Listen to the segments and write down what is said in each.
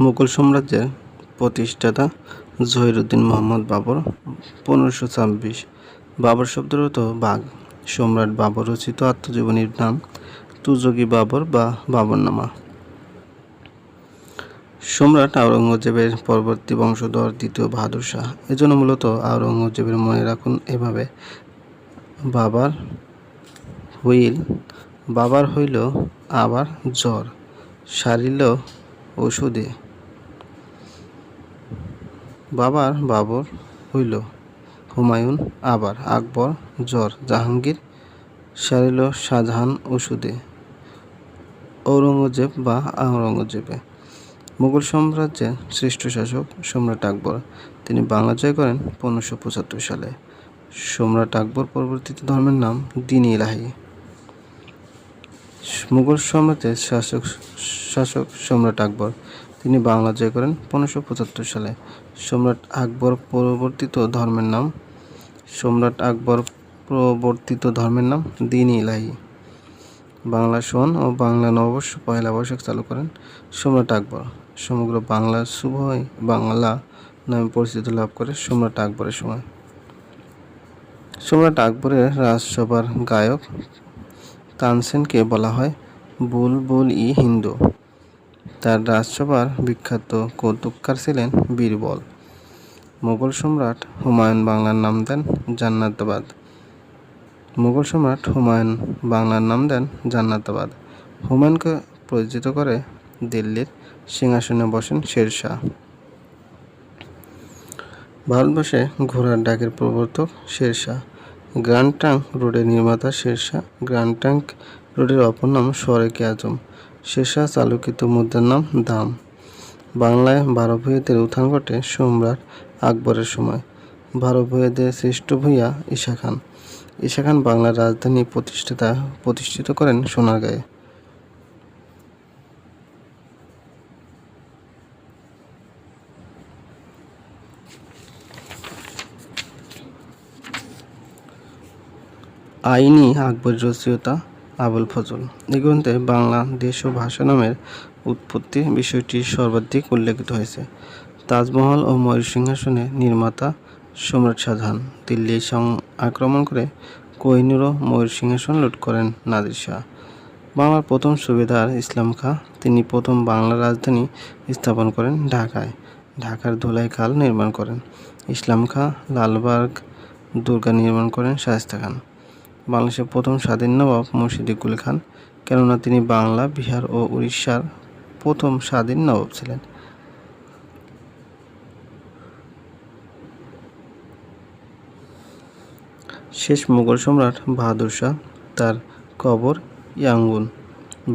মুঘল সাম্রাজ্যের প্রতিষ্ঠাতা জহিরুদ্দিন মোহাম্মদ বাবর পনেরোশো ছাব্বিশ। বাবর শব্দের অর্থ বাঘ। সম্রাট বাবর রচিত আত্মজীবনীর নাম তুজগি বাবর বা বাবরনামা। সম্রাট আওরঙ্গজেবের পরবর্তী বংশধর দ্বিতীয় বাহাদুর শাহ। এজন্য মূলত আওরঙ্গজেবের মনে রাখুন এভাবে, বাবার হুইল, বাবার হইল আবার জ্বর, সারিল ওষুধে বাবার বাবর হইল হুমায়ুন, আবার আকবর, জ্বর, জাহাঙ্গীর, সারিল শাহজাহান ওষুধে ঔরঙ্গজেব বা আওরঙ্গজেবে। মুঘল সাম্রাজ্যের শ্রেষ্ঠ শাসক সম্রাট আকবর। তিনি বাংলা জয় করেন পনেরোশো পঁচাত্তর সালে। সম্রাট আকবর পরবর্তীতে ধর্মের নাম দিন ইলাহি মুঘল সাম্রাজ্যের শাসক শাসক সম্রাট আকবর। তিনি বাংলা জয় করেন পনেরোশো পঁচাত্তর সালে। সম্রাট আকবর পরবর্তীত ধর্মের নাম, সম্রাট আকবর প্রবর্তিত ধর্মের নাম দিন ইলাহি। বাংলা সন ও বাংলা নববর্ষ পয়লা বৈশাখ চালু করেন সম্রাট আকবর। সমগ্র বাংলা শুভই বাংলা নামে পরিচিতি লাভ করে সম্রাট আকবরের সময়। সম্রাট আকবরের রাজসভার গায়ক তানসেনকে বলা হয় বুলবুল ই হিন্দু। তার রাজসভার বিখ্যাত কৌতুককার ছিলেন বীরবল। মোগল সম্রাট হুমায়ুন বাংলার নাম দেন জান্নাতাবাদ। মুঘল সম্রাট হুমায়ুন বাংলার নাম দেন জান্নাতাবাদ। হুমায়ুনকে পরিচিত করে দিল্লির সিংহাসনে বসেন শেরশাহ। ভারতবর্ষে ঘোড়ার ডাকের প্রবর্তক শেরশাহ। গ্র্যান্ড ট্রাঙ্ক রোডের নির্মাতা শেরশাহ। গ্র্যান্ড ট্রাঙ্ক রোডের অপর নাম সরেকে আজম। শেরশাহ চালুকিত মুদ্রার নাম দাম। বাংলায় বারো ভূঁইয়াদের উত্থান ঘটে সম্রাট আকবরের সময়। বারো ভূঁইয়াদের শ্রেষ্ঠ ভূঁইয়া ঈশা খান। ঈশা খান বাংলার রাজধানী প্রতিষ্ঠাতা প্রতিষ্ঠিত করেন সোনারগাঁয়ে। আইনি আকবর রচয়িতা আবুল ফজল। এই গ্রন্থে বাংলা দেশ ও ভাষা নামের উৎপত্তি বিষয়টি সর্বাধিক উল্লেখিত হয়েছে। তাজমহল ও ময়ূর সিংহাসনের নির্মাতা সম্রাট শাহজাহান দিল্লি আক্রমণ করে কোহিনুর ও ময়ূর সিংহাসন লুট করেন নাদির শাহ। বাংলার প্রথম সুবেদার ইসলাম খাঁ, তিনি প্রথম বাংলার রাজধানী স্থাপন করেন ঢাকায়। ঢাকার ধুলাই খাল নির্মাণ করেন। ইসলাম খাঁ লালবাগ দুর্গা নির্মাণ করেন শায়েস্তা খান। বাংলাদেশের প্রথম স্বাধীন নবাব মুর্শিদিকুল খান, কেননা তিনি বাংলা, বিহার ও উড়িষ্যার প্রথম স্বাধীন নবাব ছিলেন। শেষ মুঘল সম্রাট বাহাদুর শাহ তার কবর ইয়াঙ্গুন,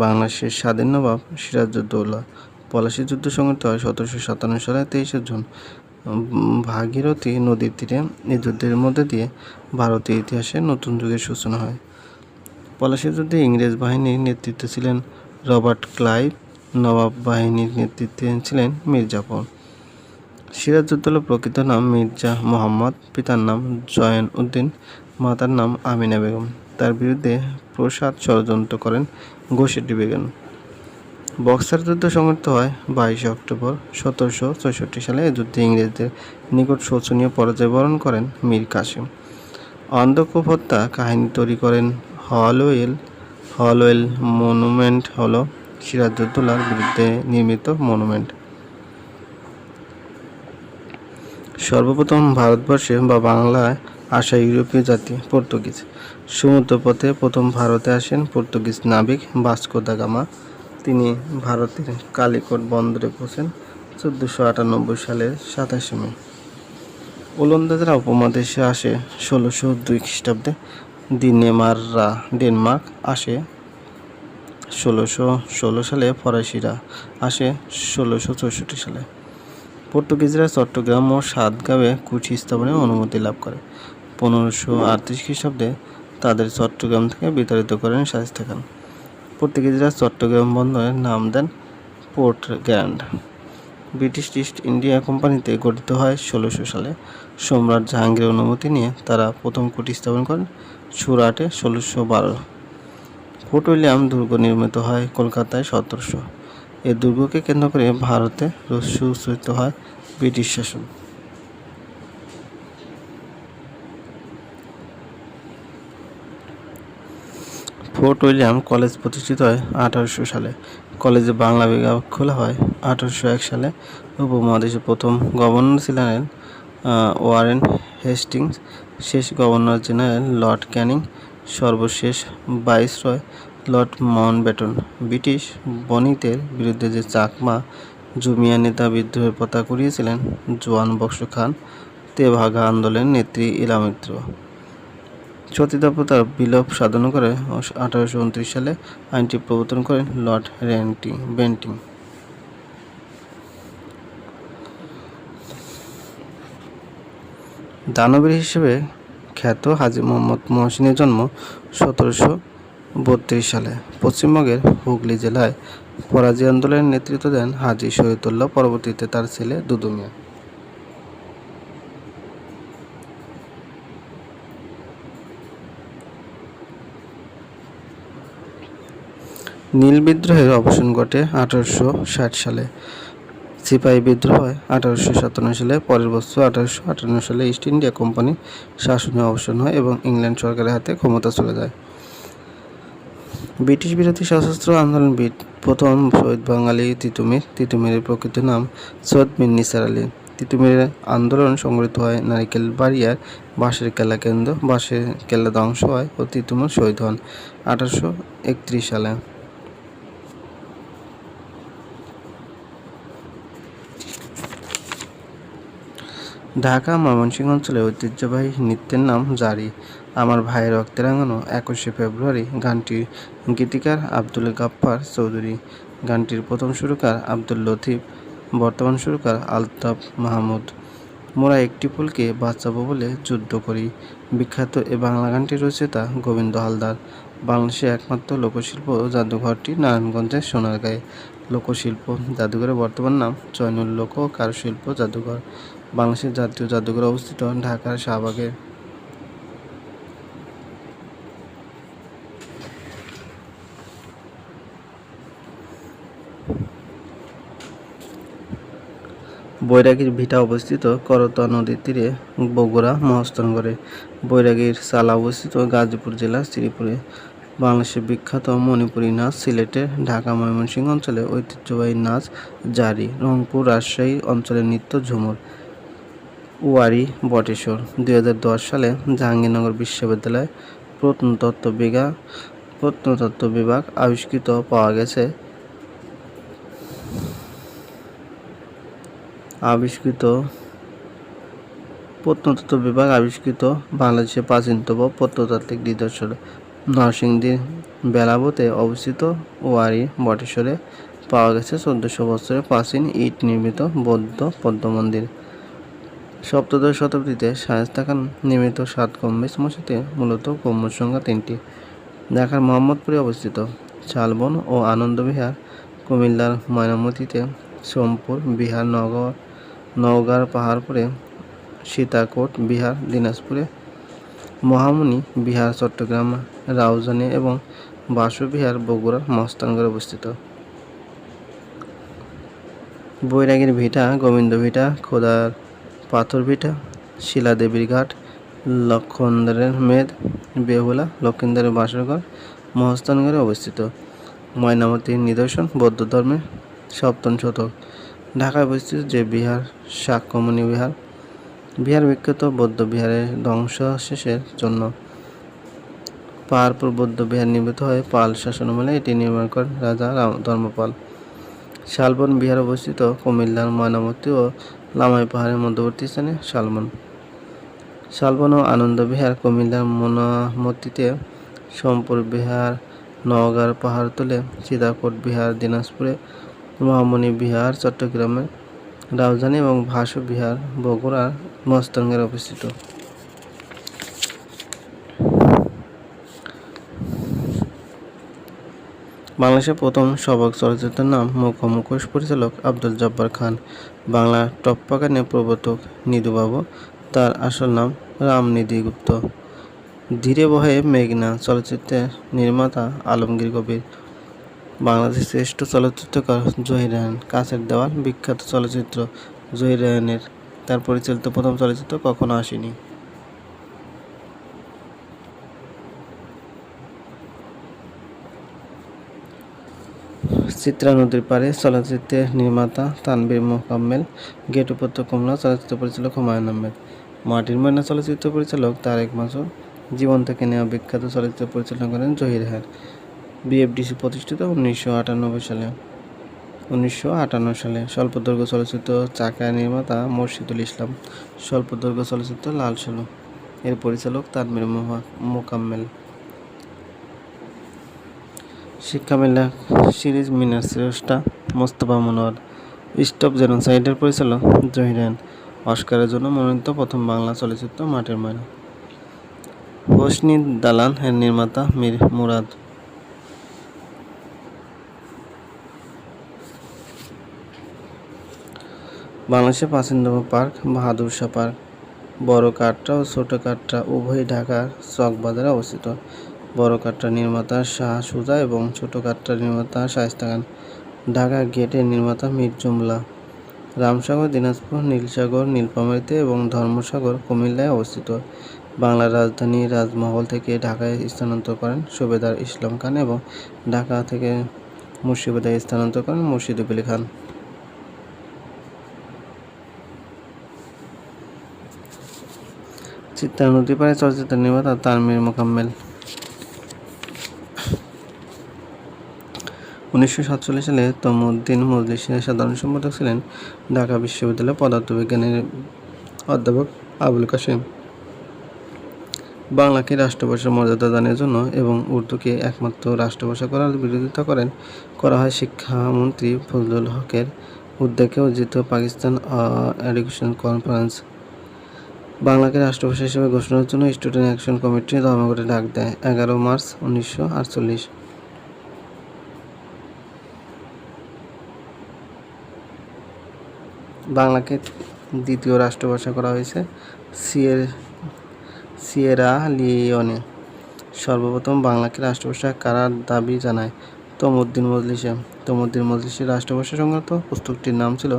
বাংলাদেশের স্বাধীন নবাব সিরাজউদ্দৌলা, পলাশী যুদ্ধ সংঘটিত হয় সতেরোশো সাতান্ন সালে তেইশে জুন। ভাগীরথী নদীর তীরে এই যুদ্ধের মধ্যে দিয়ে ভারতীয় ইতিহাসে নতুন যুগের সূচনা হয়। পলাশী যুদ্ধে ইংরেজ বাহিনীর নেতৃত্বে ছিলেন রবার্ট ক্লাইভ, নবাব বাহিনীর নেতৃত্বে ছিলেন মির্জাফর সিরাজউদ্দৌলা প্রকৃত নাম মির্জা মোহাম্মদ, পিতার নাম জয়ন উদ্দিন, মাতার নাম আমিনা বেগম। তার বিরুদ্ধে প্রসাদ ষড়যন্ত্র করেন ঘোষেটি বেগম। বক্সার যুদ্ধ সংঘটিত হয় বাইশে অক্টোবর সতেরোশো চৌষট্টি সালে এ যুদ্ধে ইংরেজদের নিকট শোচনীয় পরাজয় বরণ করেন মীর কাসিম। অন্ধকূপ হত্যা কাহিনী তৈরি করেন হলওয়েল। হলওয়েল মনুমেন্ট হল সিরাজউদ্দৌলার বিরুদ্ধে নির্মিত মনুমেন্ট। সর্বপ্রথম ভারতবর্ষে বা বাংলায় আসা ইউরোপীয় জাতি পর্তুগিজ। সমুদ্রপথে প্রথম ভারতে আসেন পর্তুগিজ নাবিক বাস্কো দা গামা। তিনি ভারতের কালিকট বন্দরে পৌঁছেন চোদ্দোশো আটানব্বই সালের সাতাশে মে। ওলন্দাজরা উপমহাদেশে আসে ষোলোশো দুই খ্রিস্টাব্দে। দিনেমাররা ডেনমার্ক আসে ষোলোশো ষোলো সালে, ফরাসিরা আসে ষোলোশো চৌষট্টি সালে। পর্তুগিজরা চট্টগ্রাম ও সাতগাঁয়ে কুঠি স্থাপনের অনুমতি লাভ করে। পনেরোশো আটত্রিশ খ্রিস্টাব্দে তাদের চট্টগ্রাম থেকে বিতাড়িত করেন শায়েস্তা খান। পর্তুগিজরা চট্টগ্রাম বন্দরের নাম দেন port grand British East India কোম্পানিতে গঠিত হয় ষোলোশো সালে। সম্রাট জাহাঙ্গীরের অনুমতি নিয়ে তারা প্রথম কুটি স্থাপন করেন সুরাটে ষোলোশো বারো। ফোর্ট উইলিয়াম দুর্গ নির্মিত হয় কলকাতায় সতেরোশো। এই দুর্গকে কেন্দ্র করে ভারতে সুস্থিত হয় ব্রিটিশ শাসন। ফোর্ট উইলিয়াম কলেজ প্রতিষ্ঠিত হয় আঠারোশো সালে। কলেজে বাংলা বিভাগ খোলা হয় আঠারোশো এক সালে। উপমহাদেশের প্রথম গভর্নর ছিলেন ওয়ারেন হেস্টিংস। শেষ গভর্নর জেনারেল লর্ড ক্যানিং, সর্বশেষ ভাইসরয় লর্ড মাউন্টব্যাটন। ব্রিটিশ বণিকদের বিরুদ্ধে যে চাকমা জুমিয়া নেতা বিদ্রোহের পতা করিয়েছিলেন জোয়ান বক্স খান তেভাগা আন্দোলনের নেত্রী ইলা মিত্র বিলোপ সাধন করে আঠারোশো উনত্রিশ সালে আইনটি প্রবর্তন করেন লর্ড রেন্টি বেন্টিং। দানবীর হিসেবে খ্যাত হাজি মোহাম্মদ মহসিনের জন্ম সতেরোশো বত্রিশ সালে। পশ্চিমবঙ্গের হুগলি জেলায় পরাজয় আন্দোলনের নেতৃত্ব দেন হাজি শহীদুল্লাহ, পরবর্তীতে তার ছেলে দুদু নীল বিদ্রোহের অবসান ঘটে আঠারোশো ষাট সালে। সিপাহী বিদ্রোহ হয় আঠারোশো সাতান্ন সালে, পরের বছর আঠারোশো আটান্ন সালে ইস্ট ইন্ডিয়া কোম্পানি শাসনের অবসান হয় এবং ইংল্যান্ড সরকারের হাতে ক্ষমতা চলে যায়। ব্রিটিশ বিরোধী সশস্ত্র আন্দোলন বিট প্রথম শহীদ বাঙালি তিতুমির। তিতুমিরের প্রকৃত নাম সৈয়দ মির নিসার আলী। তিতুমিরের আন্দোলন সংগঠিত হয় নারিকেল বাড়িয়ার বাঁশের কেল্লা কেন্দ্র। বাঁশের কেল্লা ধ্বংস হয় ও তিতুমির শহীদ হন আঠারোশো একত্রিশ সালে। ঢাকা ময়মনসিংহ অঞ্চলে ঐতিহ্যবাহী নৃত্যের নাম জারি। আমার ভাইয়ের রক্তে রাঙানো একুশে ফেব্রুয়ারি। গানটির গীতিকার আব্দুল গাফফার চৌধুরী। গানটির প্রথম সুরকার আব্দুল লতিফ। বর্তমান সুরকার আলতাফ মাহমুদ। মোরা একটি ফুলকে বাঁচাবো বলে যুদ্ধ করি। বিখ্যাত এ বাংলা গানটির রচয়িতা গোবিন্দ হালদার। বাংলাদেশের একমাত্র লোকশিল্প জাদুঘরটি নারায়ণগঞ্জের সোনারগাঁয়ে। লোকশিল্প জাদুঘরের বর্তমান নাম চয়নুল লোক কারুশিল্প জাদুঘর। বাংলাদেশের জাতীয় জাদুঘর অবস্থিত ঢাকার শাহবাগে বৈরাগীর ভিটা অবস্থিত করতোয়া নদীর তীরে বগুড়া মহস্থানগড়ে বৈরাগীর চালা অবস্থিত গাজীপুর জেলার শ্রীপুরে। বাংলাদেশের বিখ্যাত মণিপুরী নাচ সিলেটের ঢাকা ময়মনসিংহ অঞ্চলে ঐতিহ্যবাহী নাচ জারি। রংপুর রাজশাহী অঞ্চলের নৃত্য ঝুমুর। ওয়ারি, বটেশ্বর, দুই হাজার দশ সালে জাহাঙ্গীরনগর বিশ্ববিদ্যালয়ে প্রত্নতত্ত্ব বিভাগ প্রত্নতত্ত্ব বিভাগ আবিষ্কৃত পাওয়া গেছে। আবিষ্কৃত প্রত্নতত্ত্ব বিভাগ আবিষ্কৃত বাংলাদেশের প্রাচীনতম প্রত্নতাত্ত্বিক নিদর্শন নরসিংদীর বেলাবতে অবস্থিত ওয়ারি, বটেশ্বরে পাওয়া গেছে চোদ্দশো বছরের প্রাচীন ইট নির্মিত বৌদ্ধ পদ্ম মন্দির সপ্তদশ শতাব্দীতে শায়েস্তা খান নির্মিত সাত গম্বুজ মসজিদে মূলত গম্বুজ সংখ্যা তিনটি। ঢাকার মোহাম্মদপুরে অবস্থিত শালবন ও আনন্দ বিহার, কুমিল্লার ময়নামতিতে সোমপুর, বিহার নগর, নওগাঁর পাহাড়পুরে সীতাকোট, বিহার দিনাজপুরে মহামুনি বিহার, চট্টগ্রাম, রাউজানি এবং বাসু বিহার, বগুড়ার মস্তানগড়ে অবস্থিত। বৈরাগীর ভিটা, গোবিন্দ ভিটা, খোদার পাথর ভিটা শিলাদেবীর ঘাট লক্ষণদারের মেদ, বেহুলা, লক্ষিন্দারের বাসরঘর মহস্তানগড়ে অবস্থিত। ময়নামতির নিদর্শন, বৌদ্ধ ধর্মের সপ্তম শতক। ঢাকায় অবস্থিত যে বিহার শাক্যমণি বিহার। বিহার বিখ্যাত বৌদ্ধ বিহারের ধ্বংসাবশেষের জন্য। পাহাড়পুর বৌদ্ধ বিহার নির্মিত হয় পাল শাসনামলে এটি নির্মাণ করেন রাজা রাম ধর্মপাল। শালবন বিহার অবস্থিত কুমিল্লার ময়নামতি ও লামাই পাহাড়ের মধ্যবর্তী স্থানে শালবন শালবন ও আনন্দ বিহার কুমিল্লার মনামতিতে সোমপুর বিহার, নওগাঁর পাহাড়তলে সীতাকোট বিহার, দিনাজপুরে মহামণি বিহার, চট্টগ্রামের রাজধানী এবং ভাসু বিহার, বগুড়ার মস্তঙ্গের অবস্থিত। বাংলাদেশের প্রথম সবক চলচ্চিত্রের নাম মুখোমুখোশ পরিচালক আব্দুল জব্বার খান। বাংলা টপ্পা গানের প্রবর্তক নিধুবাবু। তার আসল নাম রামনিধি গুপ্ত। ধীরে বহে মেঘনা চলচ্চিত্রের নির্মাতা আলমগীর কবির। বাংলাদেশের শ্রেষ্ঠ চলচ্চিত্রকার জহির রায়হান। কাছের দেওয়াল বিখ্যাত চলচ্চিত্র জহির রায়হানের। তার পরিচালিত প্রথম চলচ্চিত্র কখনো আসেনি। চিত্রা নদীর পাড়ে চলচ্চিত্রের নির্মাতা তানবীর মোকাম্মেল গেট উপত্য কমলা চলচ্চিত্র পরিচালক হুমায়ুন আহমেদ মাটির ময়না চলচ্চিত্র পরিচালক তারেক মাসুদ, জীবন থেকে নেওয়া বিখ্যাত চলচ্চিত্র পরিচালনা করেন জহির রায়হান বিএফডিসি প্রতিষ্ঠিত উনিশশো আটানব্বই সালে। উনিশশো আটান্ন সালে স্বল্পদৈর্ঘ্য চলচ্চিত্র চাকায় নির্মাতা মোর্শিদুল ইসলাম, স্বল্পদৈর্ঘ্য চলচ্চিত্র লাল সালু এর পরিচালক তানবীর মোকাম্মেল। শিক্ষা মেলা সিরিজ মিনার শ্রেষ্ঠা মোস্তফা মনোয়ার, স্টপ জেনোসাইডের পরিচালক জহিরান, অস্কারের জন্য মনোনীত প্রথম বাংলা চলচ্চিত্র মাটির ময়না। হোসনি দালান এর নির্মাতা মীর মুরাদ। বাংলাদেশের প্রাচীনতম পার্ক, বাহাদুর শাহ পার্ক। বড় কাটরা ও ছোট কাটরা উভয় ঢাকার চকবাজারে অবস্থিত। বড় কাটরা নির্মাতা শাহ সুজা এবং ছোট কাটরা নির্মাতা শায়েস্তা খান। ঢাকা গেটের নির্মাতা মীর জুমলা। রামসাগর, দিনাজপুর, নীলসাগর, নীলফামারীতে এবং ধর্মসাগর, কুমিল্লায় অবস্থিত। বাংলার রাজধানী রাজমহল থেকে ঢাকায় স্থানান্তর করেন সুবেদার ইসলাম খান এবং ঢাকা থেকে মুর্শিদাবাদে স্থানান্তর করেন মুর্শিদুল আলী খান। চিত্রা নদী চলচ্চিত্র নির্মাতা তানমীর মোকাম্মেল। উনিশশো সাতচল্লিশ সালে তমুদ্দিন মজলিসের সাধারণ সম্পাদক ছিলেন ঢাকা বিশ্ববিদ্যালয়ের পদার্থবিজ্ঞানের অধ্যাপক আবুল কাশেম। বাংলাকে রাষ্ট্রভাষার মর্যাদা দানের জন্য এবং উর্দুকে একমাত্র রাষ্ট্রভাষা করার বিরোধিতা করেন, করা হয় শিক্ষামন্ত্রী ফজলুল হকের উদ্যোগে অর্জিত পাকিস্তান এডুকেশন কনফারেন্স। বাংলাকে রাষ্ট্রভাষা হিসেবে ঘোষণার জন্য স্টুডেন্ট অ্যাকশন কমিটি ধর্মঘটে ডাক দেয় এগারো মার্চ উনিশশো আটচল্লিশ। বাংলাকে দ্বিতীয় রাষ্ট্রভাষা করা হয়েছে, সিয়ের, সিয়েরা লিওনে। সর্বপ্রথম বাংলাকে রাষ্ট্রভাষা কারার দাবি জানায় তমুদ্দিন মজলিসে। তমুদ্দিন মজলিসের রাষ্ট্রভাষা সংক্রান্ত পুস্তকটির নাম ছিল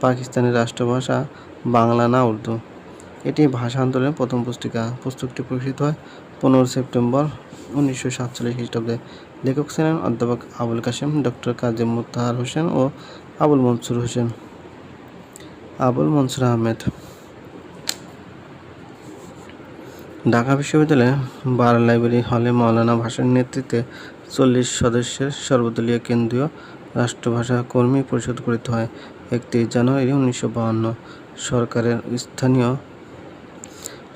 পাকিস্তানের রাষ্ট্রভাষা বাংলা না উর্দু। এটি ভাষা আন্দোলনের প্রথম পুস্তিকা। পুস্তকটি প্রকাশিত হয় পনেরো সেপ্টেম্বর উনিশশো সাতচল্লিশ খ্রিস্টাব্দে। লেখক ছিলেন অধ্যাপক আবুল কাশেম, ডক্টর কাজী মুত্তাহার হোসেন ও আবুল মনসুর হোসেন। আবুল মনসুর আহমেদ। ঢাকা বিশ্ববিদ্যালয়ে বার লাইব্রেরি হলে মাওলানা ভাষার নেতৃত্বে চল্লিশ সদস্যের সর্বদলীয় কেন্দ্রীয় রাষ্ট্রভাষা কর্মী পরিষদ গঠিত হয় একত্রিশ জানুয়ারি উনিশশো বাহান্ন সরকারের স্থানীয়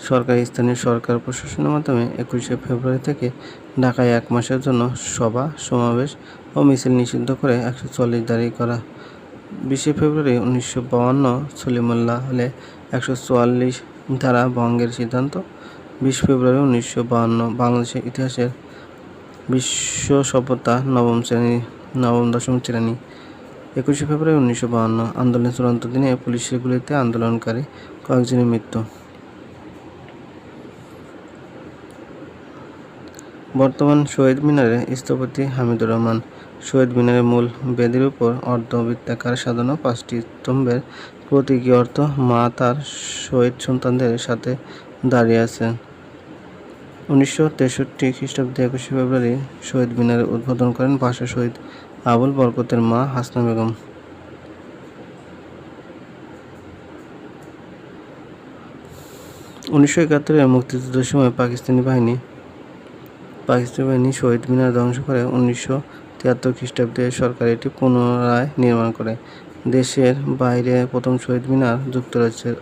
সরকারি স্থানীয় সরকার প্রশাসনের মাধ্যমে একুশে ফেব্রুয়ারি থেকে ঢাকায় এক মাসের জন্য সভা, সমাবেশ ও মিছিল নিষিদ্ধ করে একশো চল্লিশ দাঁড়ি করা বিশে ফেব্রুয়ারি উনিশশো বাউান্ন সলিমুল্লাহ হলে একশো চুয়াল্লিশ ধারা ভঙ্গের সিদ্ধান্ত। বিশ ফেব্রুয়ারি উনিশশো বাউান্ন বাংলাদেশের ইতিহাসের বিশ্ব সভ্যতা নবম শ্রেণি, নবম দশম শ্রেণি। একুশে ফেব্রুয়ারি উনিশশো বাউান্ন আন্দোলনের চূড়ান্ত দিনে পুলিশের গুলিতে আন্দোলনকারী কয়েকজনের মৃত্যু। বর্তমান শহীদ মিনারে স্থপতি হামিদুর রহমান শহীদ মিনারের মূল বেদির উপর অর্ধবৃত্তাকার সাজানো পাঁচটি স্তম্ভের প্রতীকী অর্থ মা তার শহীদ সন্তানদের সাথে দাঁড়িয়ে আছেন। উনিশশো তেষট্টি খ্রিস্টাব্দে একুশে ফেব্রুয়ারি শহীদ মিনারের উদ্বোধন করেন ভাষা শহীদ আবুল বরকতের মা হাসনা বেগম। উনিশশো একাত্তরের মুক্তিযুদ্ধের সময় পাকিস্তানি বাহিনী পাকিস্তানি বাহিনী শহীদ মিনার ধ্বংস করে উনিশশো তিয়াত্তর খ্রিস্টাব্দে সরকার এটি পুনরায় নির্মাণ করে। দেশের বাইরে প্রথম শহীদ মিনার যুক্তরাজ্যের